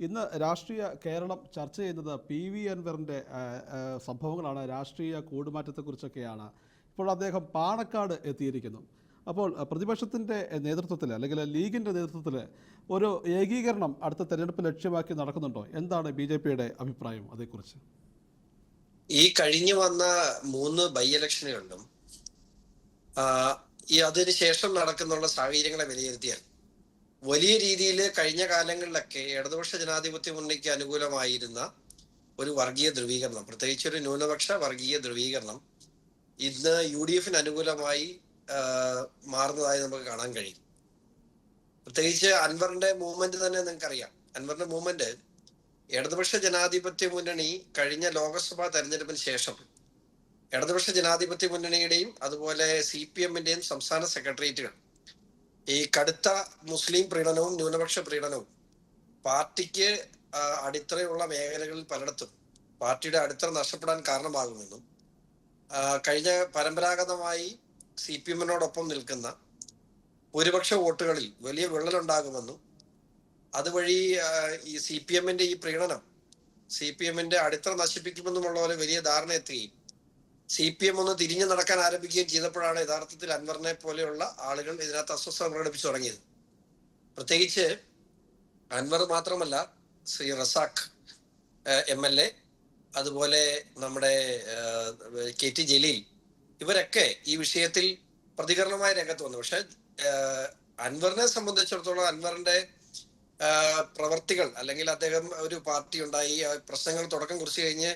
ഇന്ന് രാഷ്ട്രീയ കേരളം ചർച്ച ചെയ്യുന്നത് പി വി അൻവറിന്റെ സംഭവങ്ങളാണ്. രാഷ്ട്രീയ കൂടുമാറ്റത്തെക്കുറിച്ചൊക്കെയാണ്. ഇപ്പോൾ അദ്ദേഹം പാണക്കാട് എത്തിയിരിക്കുന്നു. അപ്പോൾ പ്രതിപക്ഷത്തിന്റെ നേതൃത്വത്തിൽ അല്ലെങ്കിൽ ലീഗിന്റെ നേതൃത്വത്തിൽ ഒരു ഏകീകരണം അടുത്ത തെരഞ്ഞെടുപ്പ് ലക്ഷ്യമാക്കി നടക്കുന്നുണ്ടോ? എന്താണ് ബി ജെ പിയുടെ അഭിപ്രായം അതേക്കുറിച്ച്? ഈ കഴിഞ്ഞു വന്ന മൂന്ന് ബൈ ഇലക്ഷനുകളിലും അതിനുശേഷം നടക്കുന്നുള്ള സാഹചര്യങ്ങളെ വിലയിരുത്തിയാൽ വലിയ രീതിയിൽ കഴിഞ്ഞ കാലങ്ങളിലൊക്കെ ഇടതുപക്ഷ ജനാധിപത്യ മുന്നണിക്ക് അനുകൂലമായിരുന്ന ഒരു വർഗീയ ധ്രുവീകരണം പ്രത്യേകിച്ച് ഒരു ന്യൂനപക്ഷ വർഗീയ ധ്രുവീകരണം ഇന്ന് യു ഡി എഫിന് അനുകൂലമായി മാറുന്നതായി നമുക്ക് കാണാൻ കഴിയും. പ്രത്യേകിച്ച് അൻവറിന്റെ മൂവ്മെന്റ് തന്നെ നിങ്ങൾക്കറിയാം. അൻവറിന്റെ മൂവ്മെന്റ് ഇടതുപക്ഷ ജനാധിപത്യ മുന്നണി കഴിഞ്ഞ ലോക്സഭാ തെരഞ്ഞെടുപ്പിന് ശേഷം ഇടതുപക്ഷ ജനാധിപത്യ മുന്നണിയുടെയും അതുപോലെ സി പി എമ്മിന്റെയും സംസ്ഥാന സെക്രട്ടേറിയറ്റുകൾ ഈ കടുത്ത മുസ്ലിം പ്രീണനവും ന്യൂനപക്ഷ പ്രീണനവും പാർട്ടിക്ക് അടിത്തറയുള്ള മേഖലകളിൽ പലയിടത്തും പാർട്ടിയുടെ അടിത്തറ നഷ്ടപ്പെടാൻ കാരണമാകുമെന്നും കഴിഞ്ഞ പരമ്പരാഗതമായി സി പി എമ്മിനോടൊപ്പം നിൽക്കുന്ന ഭൂരിപക്ഷ വോട്ടുകളിൽ വലിയ വിള്ളലുണ്ടാകുമെന്നും അതുവഴി ഈ സി പി എമ്മിന്റെ ഈ പ്രീണനം സി പി എമ്മിന്റെ അടിത്തറ നശിപ്പിക്കുമെന്നുമുള്ള വലിയ ധാരണ എത്തുകയും സി പി എം ഒന്ന് തിരിഞ്ഞു നടക്കാൻ ആരംഭിക്കുകയും ചെയ്തപ്പോഴാണ് യഥാർത്ഥത്തിൽ അൻവറിനെ പോലെയുള്ള ആളുകൾ ഇതിനകത്ത് അസ്വസ്ഥത പ്രകടിപ്പിച്ചു തുടങ്ങിയത്. പ്രത്യേകിച്ച് അൻവർ മാത്രമല്ല Shri Razak M L A അതുപോലെ നമ്മുടെ കെ ടി ജലീൽ ഇവരൊക്കെ ഈ വിഷയത്തിൽ പ്രതികരണമായ രംഗത്ത് വന്നു. പക്ഷെ അൻവറിനെ സംബന്ധിച്ചിടത്തോളം അൻവറിന്റെ പ്രവർത്തികൾ അല്ലെങ്കിൽ അദ്ദേഹം ഒരു പാർട്ടി ഉണ്ടായി പ്രശ്നങ്ങൾ തുടക്കം കുറിച്ച് കഴിഞ്ഞ്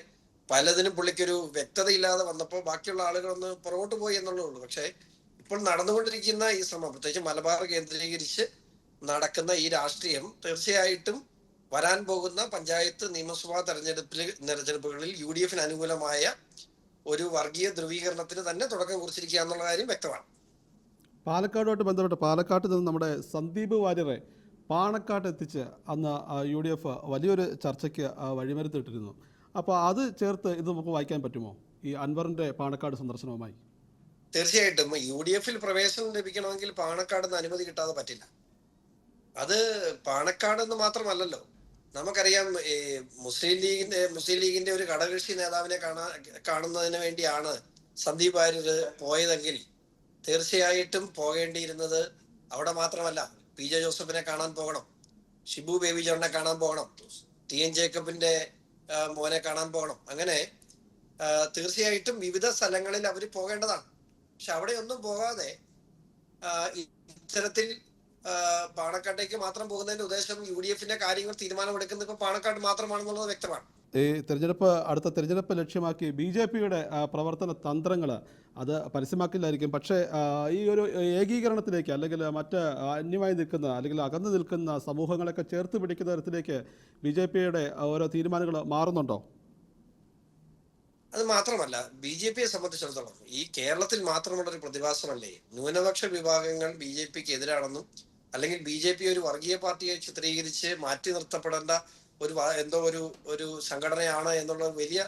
പലതിനും പുള്ളിക്കൊരു വ്യക്തതയില്ലാതെ വന്നപ്പോൾ ബാക്കിയുള്ള ആളുകളൊന്ന് പുറകോട്ട് പോയി എന്നുള്ളേ ഉള്ളൂ. പക്ഷെ ഇപ്പോൾ നടന്നുകൊണ്ടിരിക്കുന്ന ഈ ശ്രമം പ്രത്യേകിച്ച് മലബാർ കേന്ദ്രീകരിച്ച് നടക്കുന്ന ഈ രാഷ്ട്രീയം തീർച്ചയായിട്ടും വരാൻ പോകുന്ന പഞ്ചായത്ത് നിയമസഭാ തെരഞ്ഞെടുപ്പിൽ തെരഞ്ഞെടുപ്പുകളിൽ യു ഡി എഫിന് അനുകൂലമായ ഒരു വർഗീയ ധ്രുവീകരണത്തിന് തന്നെ തുടക്കം കുറിച്ചിരിക്കുക എന്നുള്ള കാര്യം വ്യക്തമാണ്. പാലക്കാടുമായിട്ട് ബന്ധപ്പെട്ട് പാലക്കാട്ട് നിന്ന് നമ്മുടെ സന്ദീപ് വാര്യറെ പാണക്കാട്ട് എത്തിച്ച് അന്ന് യു ഡി എഫ് വലിയൊരു ചർച്ചയ്ക്ക് വഴിമരുത്തിട്ടിരുന്നു അപ്പോൾ അത് ചേർത്ത് ഇത് നമുക്ക് വായിക്കാൻ പറ്റുമോ? ഈ അൻവറിന്റെ പാണക്കാട് സന്ദർശനവുമായി. തീർച്ചയായിട്ടും. യു ഡി എഫിൽ പ്രവേശനം ലഭിക്കണമെങ്കിൽ പാണക്കാട് നിന്ന് അനുമതി കിട്ടാതെ പറ്റില്ല. അത് പാണക്കാട് എന്ന് മാത്രമല്ലല്ലോ. നമുക്കറിയാം ഈ മുസ്ലിം ലീഗിന്റെ മുസ്ലിം ലീഗിന്റെ ഒരു ഘടകകക്ഷി നേതാവിനെ കാണാ കാണുന്നതിന് വേണ്ടിയാണ് സന്ദീപ് വാര്യർ പോയതെങ്കിൽ തീർച്ചയായിട്ടും പോകേണ്ടിയിരുന്നത് അവിടെ മാത്രമല്ല. പി ജെ ജോസഫിനെ കാണാൻ പോകണം. ഷിബു ബേബി ജോണിനെ കാണാൻ പോകണം. ടി എൻ ജേക്കബിന്റെ മോനെ കാണാൻ പോകണം. അങ്ങനെ തീർച്ചയായിട്ടും വിവിധ സ്ഥലങ്ങളിൽ അവർ പോകേണ്ടതാണ്. പക്ഷെ അവിടെ ഒന്നും പോകാതെ ഇത്തരത്തിൽ പാണക്കാട്ടേക്ക് മാത്രം പോകുന്നതിന്റെ ഉദ്ദേശം യു ഡി എഫിന്റെ കാര്യങ്ങൾ തീരുമാനമെടുക്കുന്നത് ഇപ്പൊ പാണക്കാട് മാത്രമാണെന്നുള്ളത് വ്യക്തമാണ്. ഈ തെരഞ്ഞെടുപ്പ് അടുത്ത തെരഞ്ഞെടുപ്പ് ലക്ഷ്യമാക്കി ബി ജെ പിയുടെ പ്രവർത്തന തന്ത്രങ്ങൾ അത് പരസ്യമാക്കില്ലായിരിക്കും. പക്ഷേ ഈ ഒരു ഏകീകരണത്തിലേക്ക് അല്ലെങ്കിൽ മറ്റ് അന്യമായി നിൽക്കുന്ന അല്ലെങ്കിൽ അകന്നു നിൽക്കുന്ന സമൂഹങ്ങളൊക്കെ ചേർത്ത് പിടിക്കുന്ന തരത്തിലേക്ക് ബി ജെ പിയുടെ ഓരോ തീരുമാനങ്ങൾ മാറുന്നുണ്ടോ? അത് മാത്രമല്ല ബി ജെ പിയെ സംബന്ധിച്ചിടത്തോളം ഈ കേരളത്തിൽ മാത്രമുള്ള ഒരു പ്രതിഭാസമല്ലേ? ന്യൂനപക്ഷ വിഭാഗങ്ങൾ ബി ജെ പിക്ക് എതിരാണെന്നും അല്ലെങ്കിൽ ബി ജെ പി ഒരു വർഗീയ പാർട്ടിയെ ചിത്രീകരിച്ച് മാറ്റി നിർത്തപ്പെടേണ്ട ഒരു എന്തോ ഒരു ഒരു സംഘടനയാണ് എന്നുള്ള വലിയ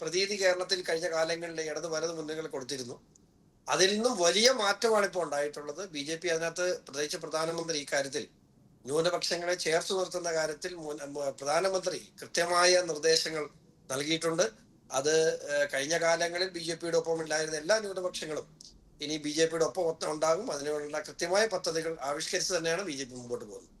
പ്രതീതി കേരളത്തിൽ കഴിഞ്ഞ കാലങ്ങളിൽ ഇടത് വലത് മുന്നണികൾ കൊടുത്തിരുന്നു. അതിൽ നിന്നും വലിയ മാറ്റമാണ് ഇപ്പോൾ ഉണ്ടായിട്ടുള്ളത്. ബി ജെ പി അതിനകത്ത് പ്രത്യേകിച്ച് പ്രധാനമന്ത്രി ഇക്കാര്യത്തിൽ ന്യൂനപക്ഷങ്ങളെ ചേർത്ത് നിർത്തുന്ന കാര്യത്തിൽ പ്രധാനമന്ത്രി കൃത്യമായ നിർദ്ദേശങ്ങൾ നൽകിയിട്ടുണ്ട്. അത് കഴിഞ്ഞ കാലങ്ങളിൽ ബി ജെ പിയുടെ ഒപ്പം ഉണ്ടായിരുന്ന എല്ലാ ന്യൂനപക്ഷങ്ങളും ഇനി ബി ജെ പിയുടെ ഒപ്പം ഉണ്ടാകും. അതിനുള്ള കൃത്യമായ പദ്ധതികൾ ആവിഷ്കരിച്ച് തന്നെയാണ് ബി ജെ പി മുമ്പോട്ട് പോകുന്നത്.